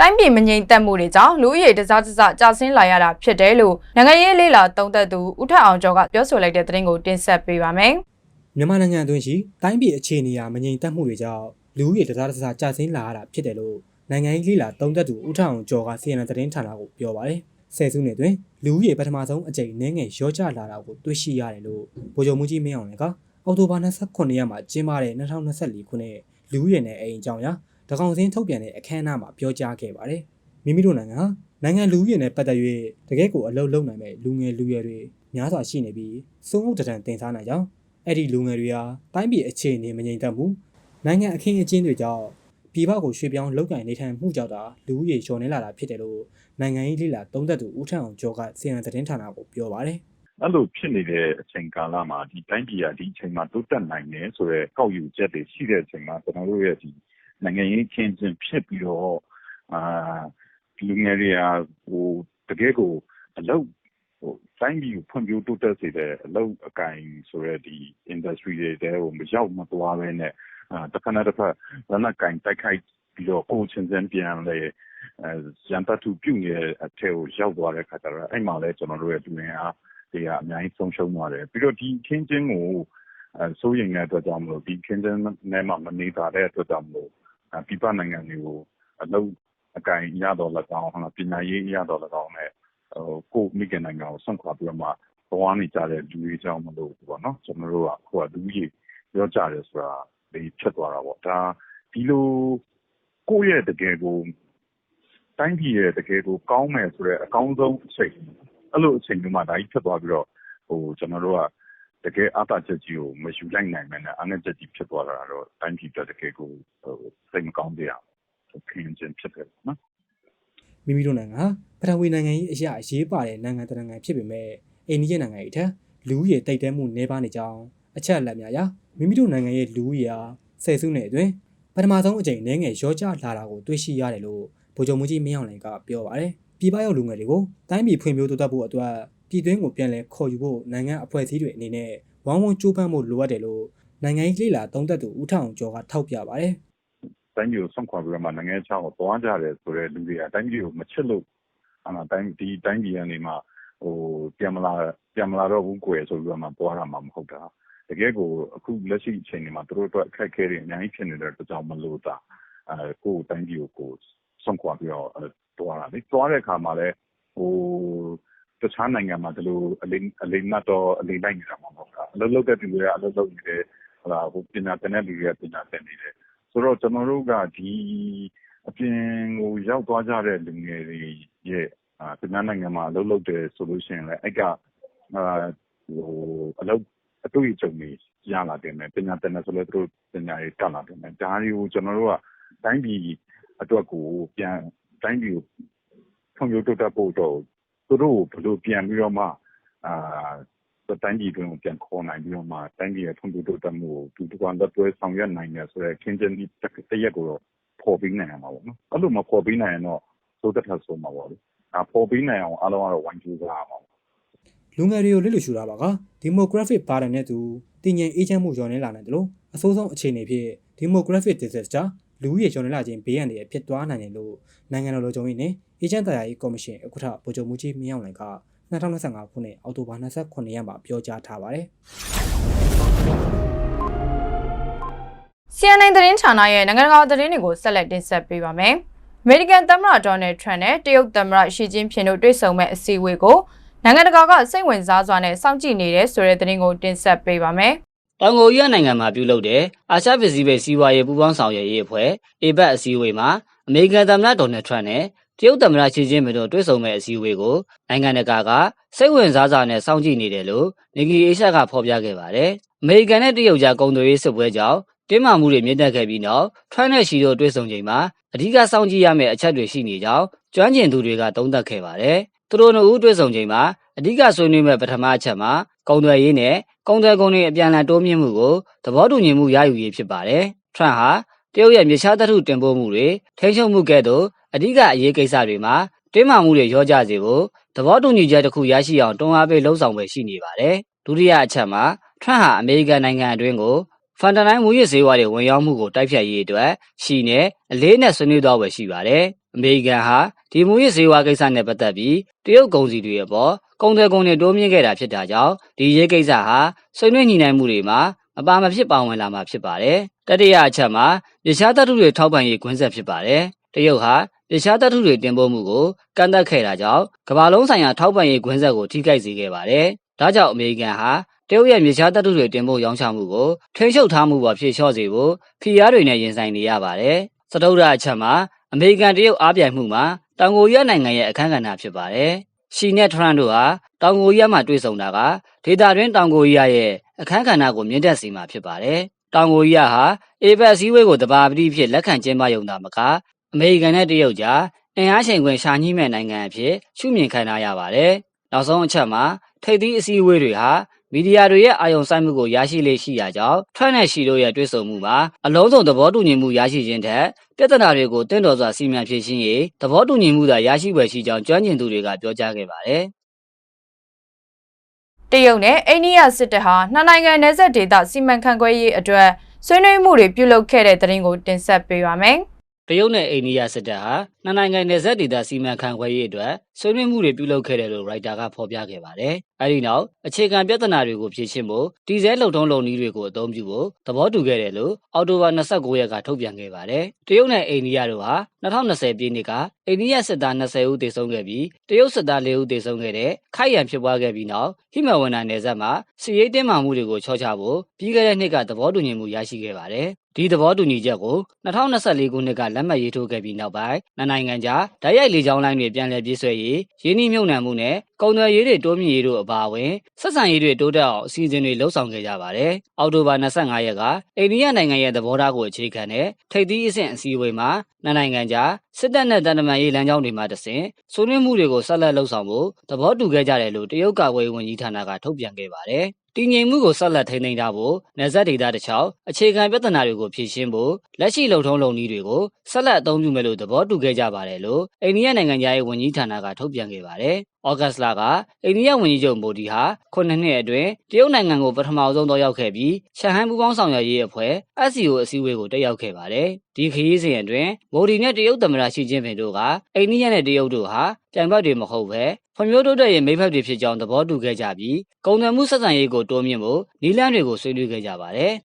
တိုင်းပြည်မငြိမ်သက်မှုတွေကြောင့်လူဦးရေတစားတစားကြာဆင်းလာရတာဖြစ်တယ်လို့နိုင်ငံရေးလေးလာသုံးသက်သူဦးထက်အောင်ကျော်ကပြောဆိုလိုက်တဲ့သတင်းကိုတင်ဆက်ပေးပါမယ်။မြန်မာနိုင်ငံအတွင်းရှိတိုင်းပြည်အခြေအနေအရမငြိမ်သက်မှုတွေကြောင့်လူဦးရေတစားတစားကြာဆင်းလာရတာဖြစ်တယ်လို့နိုင်ငံရေးလိလာတုံးသက်သူဦးထအောင်ကျော်က CNN သတင်းဌာနကိုပြောပါတယ်။ဆယ်စုနှစ်တွင်လူဦးရေပထမဆုံးအကြိမ်နည်းငယ်ရောကျလာတာကိုတွေ့ရှိရတယ်လို့ဗိုလ်ချုပ်မှုကြီးမင်းအောင်လည်းကအောက်တိုဘာ29ရက်မှာကျင်းပတဲ့2024ခုနှစ်လူဦးရေနဲ့အိမ်အကြောင်းအရာ တကောင်စင်းထုတ်ပြန်တဲ့အခမ်းအနားမှာပြောကြားခဲ့ပါတယ်။မိမိတို့နိုင်ငံဟာနိုင်ငံလူဦးရေနဲ့ပတ်သက်၍တကယ့်ကိုအလုပ်လုပ်နိုင်မဲ့လူငယ်လူရွယ်တွေများစွာရှိနေပြီးစုံအုပ်တံတန်တင်စားနိုင်ကြောင်းအဲ့ဒီလူငယ်တွေဟာတိုင်းပြည်အခြေအနေမငြိမ်သက်မှုနိုင်ငံအခင်းအကျင်းတွေကြောင့်ပြည်ပကိုရွှေ့ပြောင်းလောက်ကင်နေထိုင်မှုကြောင့်သာလူဦးရေလျော့နေလာတာဖြစ်တယ်လို့နိုင်ငံရေးလိလာသုံးသက်သူဦးထအောင်ကျော်ကစီရင်သတင်းဌာနကိုပြောပါတယ်အဲ့လိုဖြစ်နေတဲ့အချိန်ကာလမှာဒီတိုင်းပြည်ကဒီအချိန်မှာတိုးတက်နိုင်တယ်ဆိုတော့ကောက်ယူချက်တွေရှိတဲ့အချိန်မှာကျွန်တော်တို့ရဲ့ဒီ နိုင်ငံရေးချင်းချင်းဖြစ်ပြီးတော့အာလူငယ်တွေကဟိုတကယ်ကိုအလုပ်ဟိုတိုင်းပြည်ကိုဖွံ့ဖြိုးတိုးတက်စေတဲ့အလုပ်အကင်ဆိုတဲ့ဒီ industry တွေတဲဟိုမရောက်မသွားပဲနဲ့အာတစ်ခါနဲ့တစ်ခါလမ်းကင်တိုက်ခိုက်ပြီးတော့ကိုယ်ချင်းချင်းပြန်လေအဲရန်တတူပြုတ်နေတဲ့အထက်ကိုရောက်သွားတဲ့ခါကျတော့အဲ့မှာလဲကျွန်တော်တို့ရဲ့လူငယ်အားတွေကအများကြီးဆုံးရှုံးသွားတယ်ပြီးတော့ဒီခင်းချင်းကိုအဲစိုးရိမ်တဲ့အတွက်ကြောင့်မလို့ဒီခင်းချင်းနဲ့မှမနေတာတဲ့အတွက်ကြောင့်မလို့ အဲပြပနိုင်ငံတွေကို အလုံးအကင်ရတော့၎င်းဟာပညာရေးရတော့၎င်းနဲ့ဟိုကိုမိခင်နိုင်ငံကိုဆွန့်ခွာပြီးတော့မှ သွားနေကြတဲ့ လူတွေကြောင့်မလို့ပေါ့နော် ကျွန်တော်တို့ကဟိုက လူကြီးပြောကြတယ်ဆိုတာဒီဖြစ်သွားတာပေါ့ ဒါ ဒီလို ကိုယ့်ရဲ့တကယ်ကို တိုင်းပြည်ရဲ့ တကယ်ကို ကောင်းမယ်ဆိုတဲ့ အကောင်းဆုံးအချိန် အဲ့လိုအချိန်မျိုးမှာ ဒါကြီးဖြစ်သွားပြီးတော့ဟိုကျွန်တော်တို့က တကယ်အားသာချက်ကြီးကိုမယူလိုက်နိုင်မယ်နဲ့အားနည်းချက်ကြီးဖြစ်သွားတာတော့တိုင်းပြည်အတွက်တကယ်ကိုဟိုစိတ်မကောင်းတဲ့အခင်းချင်းဖြစ်တယ်နော်မိမိတို့နိုင်ငံဟာပထဝီနိုင်ငံရေးအရာအရေးပါတဲ့နိုင်ငံတစ်နိုင်ငံဖြစ်ပေမဲ့အိန္ဒိယနိုင်ငံ၏ထက်လူဦးရေတိတ်တဲမှုနှဲပါနေကြောင်းအချက်အလက်များရာမိမိတို့နိုင်ငံရဲ့လူဦးရေဟာဆယ်စုနှစ်အတွင်းပထမဆုံးအကြိမ်နှဲငယ်ရောကျလာတာကိုတွေ့ရှိရတယ်လို့ဗိုလ်ချုပ်မှုကြီးမင်းအောင်လှိုင်ကပြောပါတယ်ပြည်ပရောက်လူငယ်တွေကိုတိုင်းပြည်ဖွံ့ဖြိုးတိုးတက်ဖို့အတွက် ပြည်တွင်းကိုပြန်လည်ခေါ်ယူဖို့နိုင်ငံအဖွဲ့အစည်းတွေအနေနဲ့ဝိုင်းဝန်းကြိုးပမ်းဖို့လိုအပ်တယ်လို့နိုင်ငံရေးလှိလာသုံးသက်သူဦးထောင်ကျော်ကထောက်ပြပါတယ်တိုင်းပြည်ကိုဆွန့်ခွာပြီးတော့မှနိုင်ငံခြားကိုသွားကြတယ်ဆိုတော့လူတွေကတိုင်းပြည်ကိုမချစ်လို့အာတိုင်းဒီတိုင်းပြည်ကနေမှဟိုပြန်မလာပြန်မလာတော့ဘူးကွယ်ဆိုပြီးတော့မှသွားတာမှမဟုတ်တာတကယ်ကိုအခုလက်ရှိအချိန်တွေမှာသူတို့အတွက်အခက်အခဲတွေအများကြီးဖြစ်နေတဲ့အတွက်ကြောင့်မလို့တာအဲကိုယ်တိုင်းပြည်ကိုကိုဆွန့်ခွာပြီးတော့သွားတာလေသွားတဲ့အခါမှာလည်းဟို တခြားနိုင်ငံမှာဒီလိုအလိအလိမတ်တော့အလိလိုက်နေတာမှမဟုတ်တာအလုပ်လုပ်တဲ့သူတွေကအလုပ်လုပ်နေတယ်ဟလာဟိုပညာသင်တဲ့လူတွေကပညာသင်နေတယ်ဆိုတော့ကျွန်တော်တို့ကဒီအပြင်ကိုရောက်သွားကြတဲ့လူငယ်တွေရဲ့အာပြည်나နိုင်ငံမှာအလုပ်လုပ်တယ်ဆိုလို့ရှိရင်လည်းအဲ့ကအာဟိုအလုပ်အတွေ့အကြုံတွေရလာတယ်မယ်ပညာသင်တယ်ဆိုလည်းသူတို့ပညာတွေတက်လာတယ်မယ်ဒါတွေကိုကျွန်တော်တို့ကတိုင်းပြည်အတွက်ကိုပြန်တိုင်းပြည်ကိုဖွံ့ဖြိုးတိုးတက်ဖို့တော့ သူတို့ကိုဘယ်လိုပြန်ပြီးတော့မှအာတိုင်းပြည်တွင်းကိုပြန်ခေါ်နိုင်ပြီးတော့မှတိုင်းပြည်ရဲ့ဖွံ့ဖြိုးတိုးတက်မှုကိုဒီတကွန်သက်သွဲဆောင်ရွက်နိုင်တယ်ဆိုတော့ခင်းကျင်းဒီတရက်ကိုတော့ပေါ်ပြီးနိုင်ရမှာပေါ့နော်အဲ့လိုမပေါ်ပြီးနိုင်ရင်တော့သိုးတက်ထဆိုမှာပေါ့လေဒါပေါ်ပြီးနိုင်အောင်အားလုံးကတော့ဝိုင်းကြိုးစားရမှာလူငယ်တွေကိုလစ်လူရှူတာပါကဒီမိုကရက်တစ်ပါတီနဲ့သူတည်ငြိမ်အေးချမ်းမှုညော်နေလာနိုင်တယ်လို့အဆိုးဆုံးအခြေအနေဖြစ်ဒီမိုကရက်တစ် disaster လူဦးရေညော်နေလာခြင်းဘေးရန်တွေဖြစ်သွားနိုင်တယ်လို့နိုင်ငံတော်လုံခြုံရေးနဲ့အေဂျင့်တရားရေးကော်မရှင်ဥက္ကဋ္ဌဗိုလ်ချုပ်မှုကြီးမင်းအောင်လှိုင်က2025ခုနှစ်အောက်တိုဘာ29ရက်မှာပြောကြားထားပါတယ် CNN သတင်းဌာနရဲ့နိုင်ငံတကာသတင်းတွေကိုဆက်လက်တင်ဆက်ပေးပါမယ်။ American သမ္မတ Donald Trump နဲ့တရုတ်သမ္မတရှီကျင်းဖျင်တို့တွေ့ဆုံမဲ့အစည်းအဝေးကိုနိုင်ငံတကာကစိတ်ဝင်စားစွာနဲ့စောင့်ကြည့်နေတဲ့ဆိုတဲ့သတင်းကိုတင်ဆက်ပေးပါမယ်။ တောင်ကိုရီးယားနိုင်ငံမှာပြုလုပ်တဲ့အာရှပစိဖိတ်စီးပွားရေးပူးပေါင်းဆောင်ရွက်ရေးအဖွဲ့ APEC အစည်းအဝေးမှာအမေရိကန်သမ္မတဒေါ်နယ်ထရန့်နဲ့တရုတ်သမ္မတရှီကျင်းပင်တို့တွေ့ဆုံမဲ့အစည်းအဝေးကိုနိုင်ငံတကာကစိတ်ဝင်စားစွာနဲ့စောင့်ကြည့်နေတယ်လို့နီဂီအေရှားကဖော်ပြခဲ့ပါတယ်။အမေရိကန်နဲ့တရုတ်ကြားကုန်သွယ်ရေးစစ်ပွဲကြောင့်တင်းမာမှုတွေမြင့်တက်ခဲ့ပြီးနောက်ထရန့်နဲ့ရှီတို့တွေ့ဆုံချိန်မှာအဓိကစောင့်ကြည့်ရမယ့်အချက်တွေရှိနေကြောင်းကျွမ်းကျင်သူတွေကသုံးသပ်ခဲ့ပါတယ်။သူတို့နှစ်ဦးတွေ့ဆုံချိန်မှာအဓိကဆွေးနွေးမဲ့ပထမအချက်မှာကုန်သွယ်ရေးနဲ့ ကုန်သွယ်ကုန်တွေအပြန်အလှန်တိုးမြင့်မှုကိုသဘောတူညီမှုရယူရေးဖြစ်ပါတယ်။ထရန့်ဟာတရုတ်ရဲ့မြေရှားသတ္ထုတင်ပို့မှုတွေထိန်းချုပ်မှုကဲ့သို့အဓိကအရေးကိစ္စတွေမှာတင်းမာမှုတွေရောကြစေဖို့သဘောတူညီချက်တစ်ခုရရှိအောင်တွန်းအားပေးလှုံ့ဆော်ပဲရှိနေပါတယ်။ဒုတိယအချက်မှာထရန့်ဟာအမေရိကန်နိုင်ငံအတွင်းကိုဖန်တနိုင်းမူရစ်ဈေးဝါတွေဝင်ရောက်မှုကိုတိုက်ဖြတ်ရေးအတွက်ရှီနဲ့အလေးနဲ့ဆွေးနွေးသွားပဲရှိပါတယ်။အမေရိကန်ဟာဒီမူရစ်ဈေးဝါကိစ္စနဲ့ပတ်သက်ပြီးတရုတ်ကုန်စည်တွေအပေါ် ကုန်သွယ်ကုန်တွေတိုးမြင့်ခဲ့တာဖြစ်တာကြောင့်ဒီရေးကိစ္စဟာဆွေးနွေးညှိနှိုင်းမှုတွေမှာမပါမဖြစ်ပါဝင်လာမှာဖြစ်ပါတယ်။တတိယအချက်မှာရရှားတပ်ထုတွေထောက်ပံ့ရေးကွင်းဆက်ဖြစ်ပါတယ်။တရုတ်ဟာရရှားတပ်ထုတွေတင်ပို့မှုကိုကန့်သတ်ခဲ့တာကြောင့်ကမ္ဘာလုံးဆိုင်ရာထောက်ပံ့ရေးကွင်းဆက်ကိုထိခိုက်စေခဲ့ပါတယ်။ဒါကြောင့်အမေရိကန်ဟာတရုတ်ရဲ့မြေရှားတပ်ထုတွေတင်ပို့ရောင်းချမှုကိုထိန်းချုပ်ထားမှုပေါ်ဖြေလျှော့စေဖို့ဖိအားတွေနဲ့ရင်ဆိုင်နေရပါတယ်။စတုဒ္ဒအချက်မှာအမေရိကန်တရုတ်အားပြိုင်မှုမှာတောင်ကိုရီးယားနိုင်ငံရဲ့အခမ်းကဏ္ဍဖြစ်ပါတယ်။ ရှီနဲ့ထရန့်တို့ဟာတောင်ကိုရီးယားမှာတွေ့ဆုံတာကဒေသတွင်းတောင်ကိုရီးယားရဲ့အခမ်းကဏ္ဍကိုမြင့်တက်စေမှာဖြစ်ပါတယ်။တောင်ကိုရီးယားဟာအေဘက်အစည်းအဝေးကိုတဘာပတိဖြစ်လက်ခံကျင်းပရုံသာမကအမေရိကန်နဲ့တရုတ်ကြားအင်အားချိန်ခွင်ရှာညှိမဲ့နိုင်ငံအဖြစ်ရှုမြင်ခံထားရပါတယ်။နောက်ဆုံးအချက်မှာထိပ်သီးအစည်းအဝေးတွေဟာ မီဒီယာတွေရဲ့အာရုံစိုက်မှုကိုရရှိလေရှိရာကြောင့်ထွက်နဲ့ရှိတို့ရဲ့တွေ့ဆုံမှုမှာအလုံးစုံသဘောတူညီမှုရရှိခြင်းထက်ပြဿနာတွေကိုတင့်တော်စွာစီမံဖြေရှင်းရေးသဘောတူညီမှုသာရရှိွယ်ရှိကြောင်းကျွမ်းကျင်သူတွေကပြောကြားခဲ့ပါတယ်။တရုတ်နဲ့အိန္ဒိယစစ်တပ်ဟာနှစ်နိုင်ငံနယ်စပ်ဒေသစီမံခန့်ခွဲရေးအတွက်ဆွေးနွေးမှုတွေပြုလုပ်ခဲ့တဲ့သတင်းကိုတင်ဆက်ပေးပါမယ်။ တရုတ်နဲ့အိန္ဒိယစစ်တပ်ဟာနှစ်နိုင်ငံနယ်စပ်ဒေသစီမံခန့်ခွဲရေးအတွက်ဆွေးနွေးမှုတွေပြုလုပ်ခဲ့တယ်လို့ရိုက်တာကဖော်ပြခဲ့ပါတယ်။အဲဒီနောက်အခြေခံပြဿနာတွေကိုဖြေရှင်းဖို့တည်ဆဲလုံထုံးလုံနည်းတွေကိုအသုံးပြုဖို့သဘောတူခဲ့တယ်လို့အောက်တိုဘာ29ရက်ကထုတ်ပြန်ခဲ့ပါတယ်။တရုတ်နဲ့အိန္ဒိယတို့ဟာ2020ပြည့်နှစ်ကအိန္ဒိယစစ်သား20ဦးသေဆုံးခဲ့ပြီးတရုတ်စစ်သား4ဦးသေဆုံးခဲ့တဲ့ခိုက်ရန်ဖြစ်ပွားခဲ့ပြီးနောက်ဟိမဝန္တာနယ်စပ်မှာစီရေးတင်းမာမှုတွေကိုချောချဖို့ပြီးခဲ့တဲ့နှစ်ကသဘောတူညီမှုရရှိခဲ့ပါတယ်။ ဒီသဘောတူညီချက်ကို2024ခုနှစ်ကလက်မှတ်ရေးထိုးခဲ့ပြီးနောက်ပိုင်းနှစ်နိုင်ငံကြားဓာတ်ရိုက်လေကြောင်းလိုင်းတွေပြန်လည်ပြည့်ဆွဲရေးရင်းနှီးမြှုပ်နှံမှုနဲ့ကုန်သွယ်ရေးတွေတိုးမြင့်ရေးတို့အပါအဝင်ဆက်ဆံရေးတွေတိုးတက်အောင်အစီအစဉ်တွေလှုပ်ဆောင်ခဲ့ကြပါတယ်။အောက်တိုဘာ25ရက်ကအိန္ဒိယနိုင်ငံရဲ့သဘောထားကိုအခြေခံတဲ့ထိပ်သီးအဆင့်အစည်းအဝေးမှာနှစ်နိုင်ငံကြားစစ်တပ်နဲ့တန်တမာရေးလမ်းကြောင်းတွေမှာတဆင့်ဆွေးနွေးမှုတွေကိုဆက်လက်လှုပ်ဆောင်ဖို့သဘောတူခဲ့ကြတယ်လို့တရုတ်ကာကွယ်ရေးဝန်ကြီးဌာနကထုတ်ပြန်ခဲ့ပါတယ်။တည်ငြိမ်မှုကိုဆက်လက်ထိန်းသိမ်းထားဖို့နယ်စပ်ဒေသတစ်လျှောက်အခြေခံပြဿနာတွေကိုဖြေရှင်းဖို့လက်ရှိလုံထုံးလုံနည်းတွေကိုဆက်လက်အသုံးပြုမယ်လို့သဘောတူခဲ့ကြပါတယ်လို့အိန္ဒိယနိုင်ငံသားရေးဝန်ကြီးဌာနကထုတ်ပြန်ခဲ့ပါတယ်။ ဩဂတ်စ်လကအိန္ဒိယဝန်ကြီးချုပ်မိုဒီဟာခုနှစ်နှစ်အတွင်းတရုတ်နိုင်ငံကိုပထမဆုံးသွားရောက်ခဲ့ပြီးရှန်ဟိုင်းပူးပေါင်းဆောင်ရွက်ရေးအဖွဲ့ SCO အစည်းအဝေးကိုတက်ရောက်ခဲ့ပါတယ်။ဒီခရီးစဉ်အတွင်းမိုဒီနဲ့တရုတ်သမ္မတရှီကျင်းပင်တို့ကအိန္ဒိယနဲ့တရုတ်တို့ဟာပြိုင်ဘက်တွေမဟုတ်ဘဲဖွံ့ဖြိုးတိုးတက်ရေးမိဖက်တွေဖြစ်ကြောင်းသဘောတူခဲ့ကြပြီးကုန်သွယ်မှုဆက်ဆံရေးကိုတိုးမြှင့်ဖို့နည်းလမ်းတွေကိုဆွေးနွေးခဲ့ကြပါတယ်။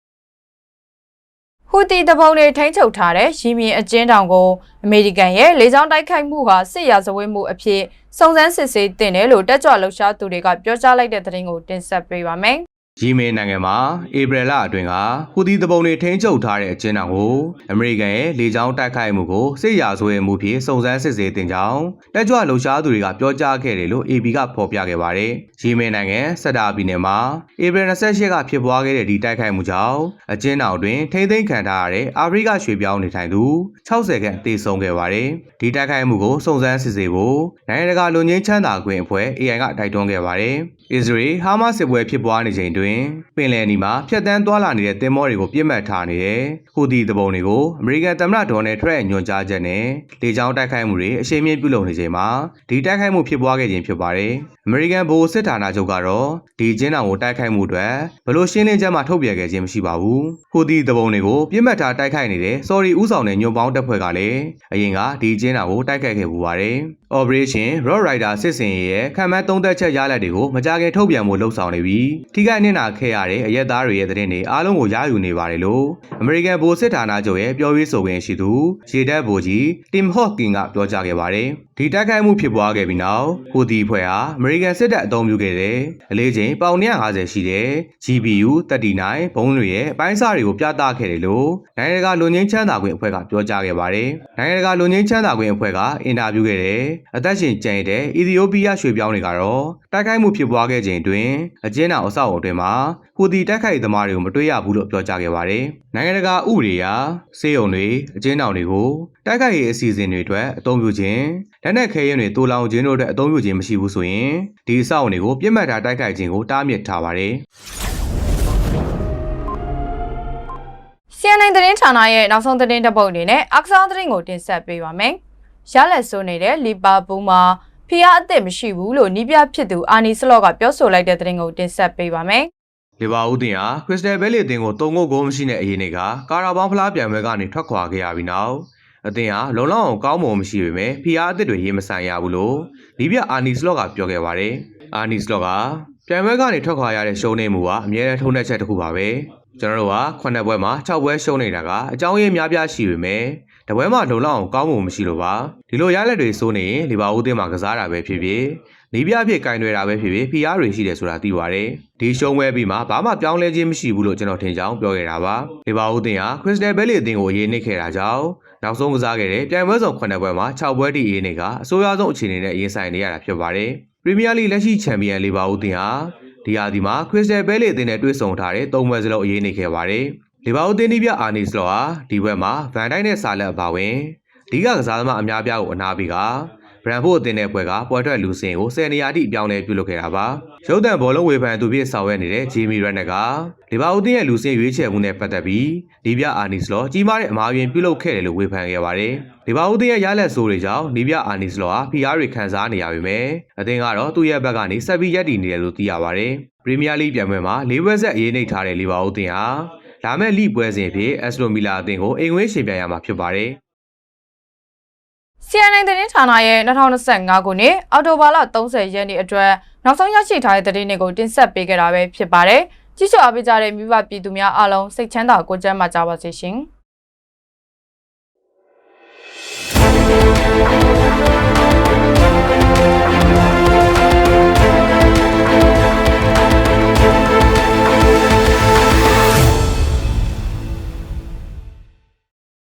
ဟူတီတပုံတွေထိန်းချုပ်ထားတဲ့ရီမင်အကျဉ်းတောင်ကိုအမေရိကန်ရဲ့လေကြောင်းတိုက်ခိုက်မှုဟာစစ်ရာဇဝတ်မှုအဖြစ်စုံစမ်းစစ်ဆေးတင်တယ်လို့တက်ကြွလှုပ်ရှားသူတွေကပြောကြားလိုက်တဲ့သတင်းကိုတင်ဆက်ပေးပါမယ်။ ယီမင်နိုင်ငံမှာဧပြီလအတွင်းကဟူသီတပုံတွေထိန်းချုပ်ထားတဲ့အကျဉ်းထောင်ကိုအမေရိကန်ရဲ့လေကြောင်းတိုက်ခိုက်မှုကိုစစ်ရာဇဝတ်မှုဖြင့်စုံစမ်းစစ်ဆေးတင်ကြောင်းတက်ကြွလှုပ်ရှားသူတွေကပြောကြားခဲ့တယ်လို့ AB ကဖော်ပြခဲ့ပါတယ်။ယီမင်နိုင်ငံဆက်တာပြည်နယ်မှာဧပြီ28ကဖြစ်ပွားခဲ့တဲ့ဒီတိုက်ခိုက်မှုကြောင့်အကျဉ်းထောင်တွင်ထိမ့်သိမ်းခံထားရတဲ့အာဖရိကရွှေပြောင်းနေထိုင်သူ60ခန့်သေဆုံးခဲ့ပါတယ်။ဒီတိုက်ခိုက်မှုကိုစုံစမ်းစစ်ဆေးဖို့နိုင်ငံတကာလူငင်းချမ်းသာခွင့်အဖွဲ့ AI ကတိုက်တွန်းခဲ့ပါတယ်။အစ္စရေးဟာမတ်စစ်ပွဲဖြစ်ပွားနေချိန်တွင်ပင်လယ်နီမှာဖျက်ဆီးသွားလာနေတဲ့သင်္ဘောတွေကိုပြစ်မှတ်ထားနေတဲ့ဟူဒီတပုံတွေကိုအမေရိကန်သမ္မတဒေါ်နယ်ထရန့်ညွှန်ကြားချက်နဲ့လေကြောင်းတိုက်ခိုက်မှုတွေအရှိန်မြင့်ပြုလုပ်နေချိန်မှာဒီတိုက်ခိုက်မှုဖြစ်ပွားခဲ့ခြင်းဖြစ်ပါတယ်။အမေရိကန်ဗဟိုစစ်ဌာနချုပ်ကတော့ဒီကျင်းတောင်ကိုတိုက်ခိုက်မှုအတွက်ဘလို့ရှင်းလင်းချက်မှထုတ်ပြန်ခဲ့ခြင်းမရှိပါဘူး။ဟူဒီတပုံတွေကိုပြစ်မှတ်ထားတိုက်ခိုက်နေတဲ့စော်ရီဦးဆောင်တဲ့ညွန့်ပေါင်းတပ်ဖွဲ့ကလည်းအရင်ကဒီကျင်းတောင်ကိုတိုက်ခိုက်ခဲ့ပူပါတယ်။ Operation Road Rider စစ်စင်ရေးရဲ့ခံမှန်းသုံးသက်ချက်ရလဒ်တွေကိုမကြခင်ထုတ်ပြန်ဖို့လှုံ့ဆော်နေပြီးထိခိုက်နစ်နာခဲ့ရတဲ့အရက်သားတွေရဲ့သတင်းတွေအားလုံးကိုရယူနေပါတယ်လို့အမေရိကန်ဗိုလ်စစ်ဌာနချုပ်ရဲ့ပြောရေးဆိုခွင့်ရှိသူရေတပ်ဗိုလ်ကြီးတင်ဟော့ကင်ကပြောကြားခဲ့ပါတယ်။ ဒီတိုက်ခိုက်မှုဖြစ်ပွားခဲ့ပြီးနောက်ဟူဒီဖွဲ့ဟာအမေရိကန်စစ်တပ်အုံပြုခဲ့တဲ့အလေးချိန်ပေါင်150ရှိတဲ့ GPU 39ဘုံးတွေရဲ့အပိုင်းအစတွေကိုပြသခဲ့တယ်လို့နိုင်ငံတကာလူငင်းချမ်းသာခွင့်အဖွဲ့ကပြောကြားခဲ့ပါတယ်။နိုင်ငံတကာလူငင်းချမ်းသာခွင့်အဖွဲ့ကအင်တာဗျူးခဲ့တဲ့အသက်ရှင်ကျန်ရတဲ့အီသီယိုးပီးယားရွှေပြောင်းတွေကတော့တိုက်ခိုက်မှုဖြစ်ပွားခဲ့ချိန်တွင်အကျဉ်းတော်အဆောက်အုံအတွင်းမှာ ဟူဒီတိုက်ခိုက်သမားတွေကိုမတွေ့ရဘူးလို့ပြောကြားခဲ့ပါတယ်။နိုင်ငံတကာဥပဒေအရစေယုံတွေအကျဉ်းတော်တွေကိုတိုက်ခိုက်ရေးအစီအစဉ်တွေအတွက်အသုံးပြုခြင်းလက်နက်ခဲယမ်းတွေတိုးလောင်ခြင်းတို့အတွက်အသုံးပြုခြင်းမရှိဘူးဆိုရင်ဒီအဆောက်အုံတွေကိုပြစ်မှတ်ထားတိုက်ခိုက်ခြင်းကိုတားမြစ်ထားပါတယ်။ CNN သတင်းဌာနရဲ့နောက်ဆုံးသတင်းတစ်ပုဒ်အနေနဲ့အာကစားသတင်းကိုတင်ဆက်ပေးပါမယ်။ရလက်ဆိုးနေတဲ့လီဗာပူးမှာဖီးယားအသစ်မရှိဘူးလို့နီးပြဖြစ်သူအာနီစလော့ကပြောဆိုလိုက်တဲ့သတင်းကိုတင်ဆက်ပေးပါမယ်။ လီဗာပူးတင်ဟာခရစ္စတယ်ဘဲလီတင်ကိုတုံငုတ်ဂိုးမရှိတဲ့အရေးတွေကကာရာဘောင်းဖလားပြိုင်ပွဲကနေထွက်ခွာခဲ့ရပြီးနောက်အသင်းဟာလုံလောက်အောင်ကောင်းမွန်မရှိပေမဲ့ဖီအားအသစ်တွေရေးမဆိုင်ရဘူးလို့လီဗျအာနီစလော့ကပြောခဲ့ပါတယ်။အာနီစလော့ကပြိုင်ပွဲကနေထွက်ခွာရတဲ့ရှုံးနေမှုကအမြဲတမ်းထုံးတဲ့ချက်တစ်ခုပါပဲ။ကျွန်တော်တို့ကခုနှစ်ပွဲမှာ6ပွဲရှုံးနေတာကအကြောင်းရင်းများပြားရှိပေမဲ့တပွဲမှာလုံလောက်အောင်ကောင်းမှုမရှိလို့ပါဒီလိုရလက်တွေစိုးနေရင်လီဗာပူးအသင်းမှာကစားတာပဲဖြစ်ဖြစ် နီးပြအဖြစ်ကင်တွေတာပဲဖြစ်ဖြစ်ဖီအားတွေရှိတယ်ဆိုတာသိပါတယ်ဒီရှုံးပွဲပြီးမှဘာမှပြောင်းလဲခြင်းမရှိဘူးလို့ကျွန်တော်ထင်ကြောင်းပြောခဲ့တာပါလီဗာပူးအသင်းဟာခရစ္စတယ်ဘဲလီအသင်းကိုအရေးနှိပ်ခဲ့တာကြောင့်နောက်ဆုံးကစားခဲ့တဲ့ပြိုင်ပွဲဆောင်9ပွဲမှာ6ပွဲတိအေးနေကအဆိုးရွားဆုံးအခြေအနေနဲ့ရင်ဆိုင်နေရတာဖြစ်ပါတယ်ပရီးမီးယားလိလက်ရှိချန်ပီယံလီဗာပူးအသင်းဟာဒီဟာဒီမှာခရစ္စတယ်ဘဲလီအသင်းနဲ့တွေ့ဆုံထားတဲ့၃ပွဲစလုံးအရေးနှိပ်ခဲ့ပါတယ်လေဘာဦးတင်းဒီပြအာနီစလောဟာဒီဘက်မှာဗန်တိုင်းနဲ့ဆာလက်အပါဝင်အဓိကကစားသမားအများပြားကိုအနာပြီးက ဗရန်ဖို့အသင်းတဲ့ဘွဲကပွဲထွက်လူစင်ကို10နေရာတိအပြောင်းလဲပြုလုပ်ခဲ့တာပါရုပ်တံဘောလုံးဝေဖန်သူဖြစ်ဆောင်ရွက်နေတဲ့ဂျီမီရက်နက်ကလေဘာဦးတင်းရဲ့လူစင်ရွေးချယ်မှုနဲ့ပတ်သက်ပြီးဒီပြအာနီစလောကြီးမားတဲ့အမားရင်ပြုလုပ်ခဲ့တယ်လို့ဝေဖန်ခဲ့ပါတယ်လေဘာဦးတင်းရဲ့ရလက်ဆိုးတွေကြောင့်ဒီပြအာနီစလောဟာဖီအားတွေခံစားနေရပေမဲ့အသင်းကတော့သူ့ရဲ့ဘက်ကနေဆက်ပြီးရပ်တည်နေတယ်လို့သိရပါတယ်ပရီးမီးယားလိပြိုင်ပွဲမှာ၄ဘက်ဆက်အရေးနှိပ်ထားတဲ့လေဘာဦးတင်းဟာလာမယ့်လိပွဲစဉ်ဖြစ်အက်စလိုမီလာအသင်းကိုအိမ်ဝင်းရှင်ပြိုင်ရမှာဖြစ်ပါတယ် CNN သတင်းဌာနရဲ့2025ခုနှစ်အောက်တိုဘာလ30ရက်နေ့အတွက်နောက်ဆုံးရရှိထားတဲ့သတင်းတွေကိုတင်ဆက်ပေးခဲ့တာပဲဖြစ်ပါတယ်။ကြည့်ရှုအားပေးကြတဲ့မိဘပြည်သူများအားလုံးစိတ်ချမ်းသာကိုယ်ကျန်းမာကြပါစေရှင်။